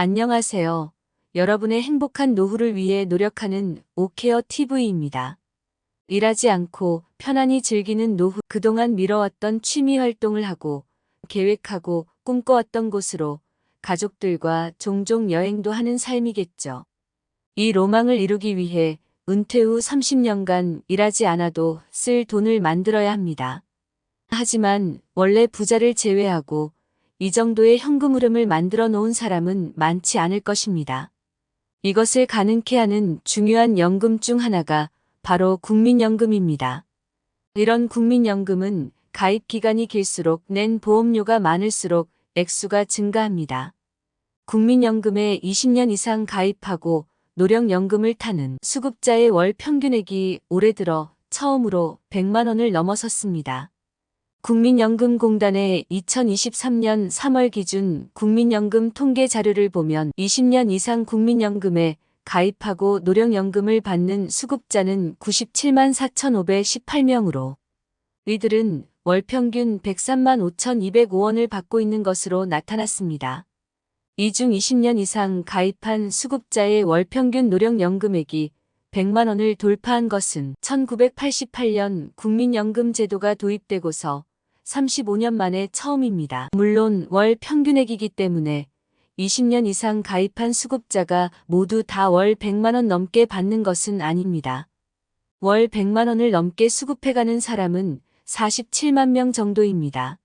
안녕하세요. 여러분의 행복한 노후를 위해 노력하는 오케어 TV입니다. 일하지 않고 편안히 즐기는 노후 그동안 미뤄왔던 취미 활동을 하고 계획하고 꿈꿔왔던 곳으로 가족들과 종종 여행도 하는 삶이겠죠. 이 로망을 이루기 위해 은퇴 후 30년간 일하지 않아도 쓸 돈을 만들어야 합니다. 하지만 원래 부자를 제외하고 이 정도의 현금 흐름을 만들어 놓은 사람은 많지 않을 것입니다. 이것을 가능케 하는 중요한 연금 중 하나가 바로 국민연금입니다. 이런 국민연금은 가입 기간이 길수록 낸 보험료가 많을수록 액수가 증가합니다. 국민연금에 20년 이상 가입하고 노령연금을 타는 수급자의 월 평균액이 올해 들어 처음으로 100만 원을 넘어섰습니다. 국민연금공단의 2023년 3월 기준 국민연금 통계 자료를 보면 20년 이상 국민연금에 가입하고 노령연금을 받는 수급자는 97만 4,518명으로 이들은 월 평균 103만 5,205원을 받고 있는 것으로 나타났습니다. 이 중 20년 이상 가입한 수급자의 월 평균 노령연금액이 100만 원을 돌파한 것은 1988년 국민연금 제도가 도입되고서 35년 만에 처음입니다. 물론 월 평균액이기 때문에 20년 이상 가입한 수급자가 모두 다 월 100만 원 넘게 받는 것은 아닙니다. 월 100만 원을 넘게 수급해가는 사람은 47만 명 정도입니다.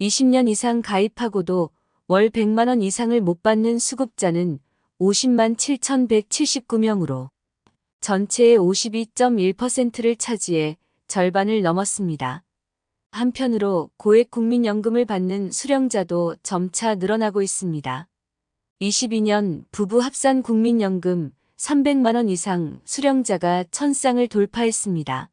20년 이상 가입하고도 월 100만 원 이상을 못 받는 수급자는 50만 7,179명으로 전체의 52.1%를 차지해 절반을 넘었습니다. 한편으로 고액 국민연금을 받는 수령자도 점차 늘어나고 있습니다. 22년 부부 합산 국민연금 300만원 이상 수령자가 천쌍을 돌파했습니다.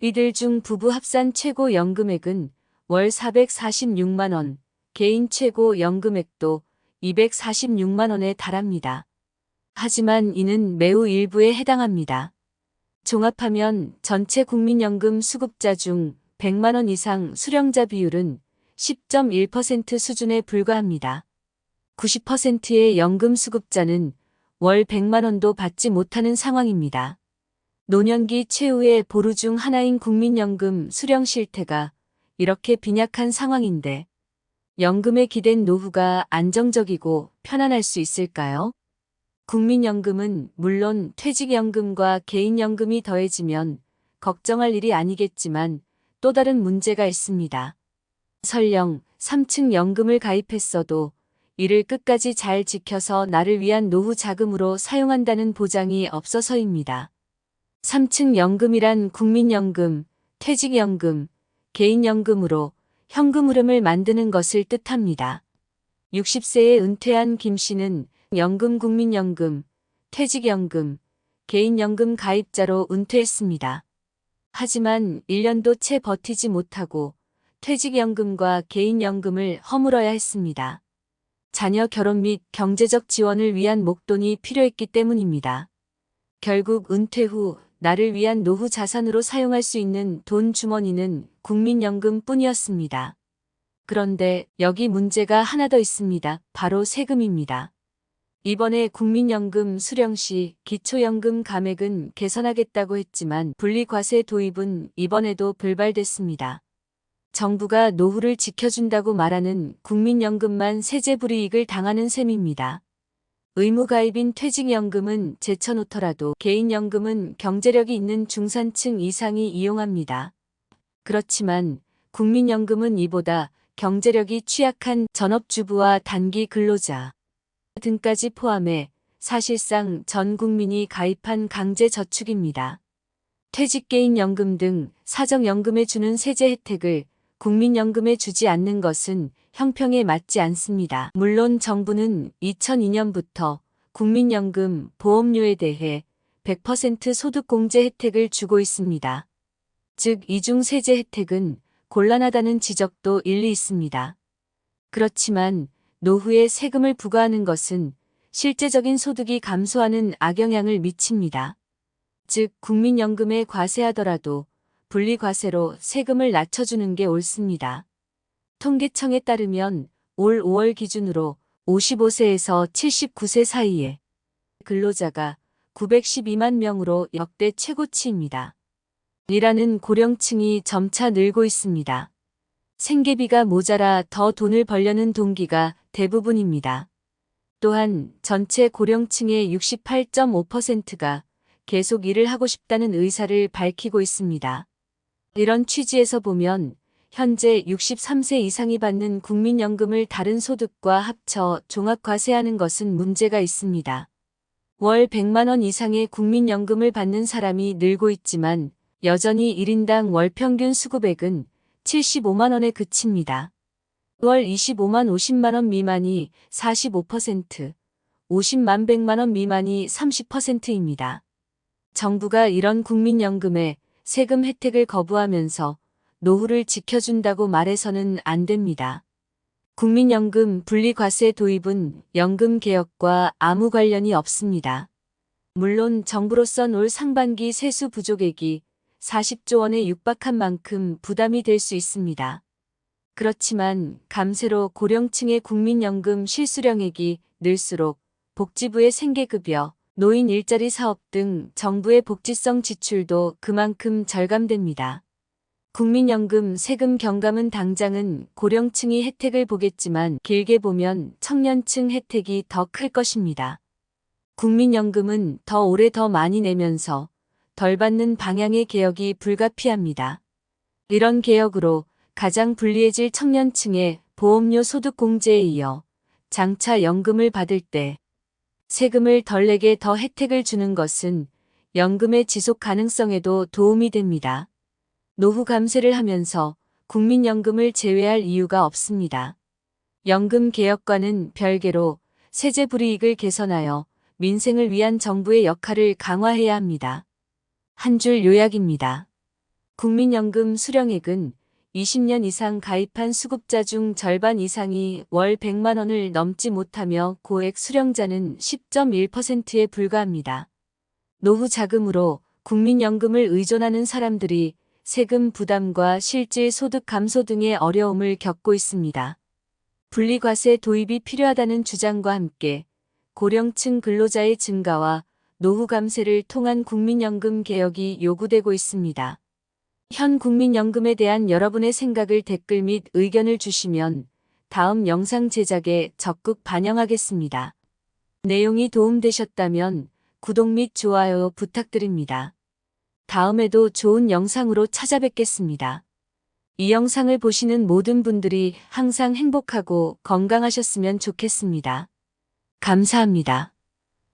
이들 중 부부 합산 최고 연금액은 월 446만원, 개인 최고 연금액도 246만원에 달합니다. 하지만 이는 매우 일부에 해당합니다. 종합하면 전체 국민연금 수급자 중 100만원 이상 수령자 비율은 10.1% 수준에 불과합니다. 90%의 연금 수급자는 월 100만원도 받지 못하는 상황입니다. 노년기 최후의 보루 중 하나인 국민연금 수령 실태가 이렇게 빈약한 상황인데 연금에 기댄 노후가 안정적이고 편안할 수 있을까요? 국민연금은 물론 퇴직연금과 개인연금이 더해지면 걱정할 일이 아니겠지만 또 다른 문제가 있습니다. 설령 3층 연금을 가입했어도 이를 끝까지 잘 지켜서 나를 위한 노후 자금으로 사용한다는 보장이 없어서입니다. 3층 연금이란 국민연금, 퇴직연금, 개인연금으로 현금 흐름을 만드는 것을 뜻합니다. 60세에 은퇴한 김 씨는 연금 국민연금, 퇴직연금, 개인연금 가입자로 은퇴했습니다. 하지만 1년도 채 버티지 못하고 퇴직연금과 개인연금을 허물어야 했습니다. 자녀 결혼 및 경제적 지원을 위한 목돈이 필요했기 때문입니다. 결국 은퇴 후 나를 위한 노후 자산으로 사용할 수 있는 돈 주머니는 국민연금 뿐이었습니다. 그런데 여기 문제가 하나 더 있습니다. 바로 세금입니다. 이번에 국민연금 수령 시 기초연금 감액은 개선하겠다고 했지만 분리과세 도입은 이번에도 불발됐습니다. 정부가 노후를 지켜준다고 말하는 국민연금만 세제 불이익을 당하는 셈입니다. 의무가입인 퇴직연금은 제쳐놓더라도 개인연금은 경제력이 있는 중산층 이상이 이용합니다. 그렇지만 국민연금은 이보다 경제력이 취약한 전업주부와 단기 근로자, 등까지 포함해 사실상 전 국민이 가입한 강제 저축입니다. 퇴직개인연금 등 사정연금에 주는 세제 혜택을 국민연금에 주지 않는 것은 형평에 맞지 않습니다. 물론 정부는 2002년부터 국민연금 보험료에 대해 100% 소득공제 혜택을 주고 있습니다. 즉 이중 세제 혜택은 곤란하다는 지적도 일리 있습니다. 그렇지만 노후에 세금을 부과하는 것은 실제적인 소득이 감소하는 악영향을 미칩니다. 즉 국민연금에 과세하더라도 분리과세로 세금을 낮춰주는 게 옳습니다. 통계청에 따르면 올 5월 기준으로 55세에서 79세 사이에 근로자가 912만 명으로 역대 최고치입니다. 일하는 고령층이 점차 늘고 있습니다. 생계비가 모자라 더 돈을 벌려는 동기가 대부분입니다. 또한 전체 고령층의 68.5%가 계속 일을 하고 싶다는 의사를 밝히고 있습니다. 이런 취지에서 보면 현재 63세 이상이 받는 국민연금을 다른 소득과 합쳐 종합과세하는 것은 문제가 있습니다. 월 100만 원 이상의 국민연금을 받는 사람이 늘고 있지만 여전히 1인당 월 평균 수급액은 75만 원에 그칩니다. 월 25만 50만 원 미만이 45%, 50만 100만 원 미만이 30%입니다. 정부가 이런 국민연금에 세금 혜택을 거부하면서 노후를 지켜준다고 말해서는 안 됩니다. 국민연금 분리과세 도입은 연금 개혁과 아무 관련이 없습니다. 물론 정부로선 올 상반기 세수 부족액이 40조 원에 육박한 만큼 부담이 될 수 있습니다. 그렇지만 감세로 고령층의 국민연금 실수령액이 늘수록 복지부의 생계급여, 노인 일자리 사업 등 정부의 복지성 지출도 그만큼 절감됩니다. 국민연금 세금 경감은 당장은 고령층이 혜택을 보겠지만 길게 보면 청년층 혜택이 더 클 것입니다. 국민연금은 더 오래 더 많이 내면서 덜 받는 방향의 개혁이 불가피합니다. 이런 개혁으로 가장 불리해질 청년층의 보험료 소득 공제에 이어 장차 연금을 받을 때 세금을 덜 내게 더 혜택을 주는 것은 연금의 지속 가능성에도 도움이 됩니다. 노후 감세를 하면서 국민연금을 제외할 이유가 없습니다. 연금 개혁과는 별개로 세제 불이익을 개선하여 민생을 위한 정부의 역할을 강화해야 합니다. 한 줄 요약입니다. 국민연금 수령액은 20년 이상 가입한 수급자 중 절반 이상이 월 100만 원을 넘지 못하며 고액 수령자는 10.1%에 불과합니다. 노후 자금으로 국민연금을 의존하는 사람들이 세금 부담과 실질 소득 감소 등의 어려움을 겪고 있습니다. 분리과세 도입이 필요하다는 주장과 함께 고령층 근로자의 증가와 노후 감세를 통한 국민연금 개혁이 요구되고 있습니다. 현 국민연금에 대한 여러분의 생각을 댓글 및 의견을 주시면 다음 영상 제작에 적극 반영하겠습니다. 내용이 도움되셨다면 구독 및 좋아요 부탁드립니다. 다음에도 좋은 영상으로 찾아뵙겠습니다. 이 영상을 보시는 모든 분들이 항상 행복하고 건강하셨으면 좋겠습니다. 감사합니다.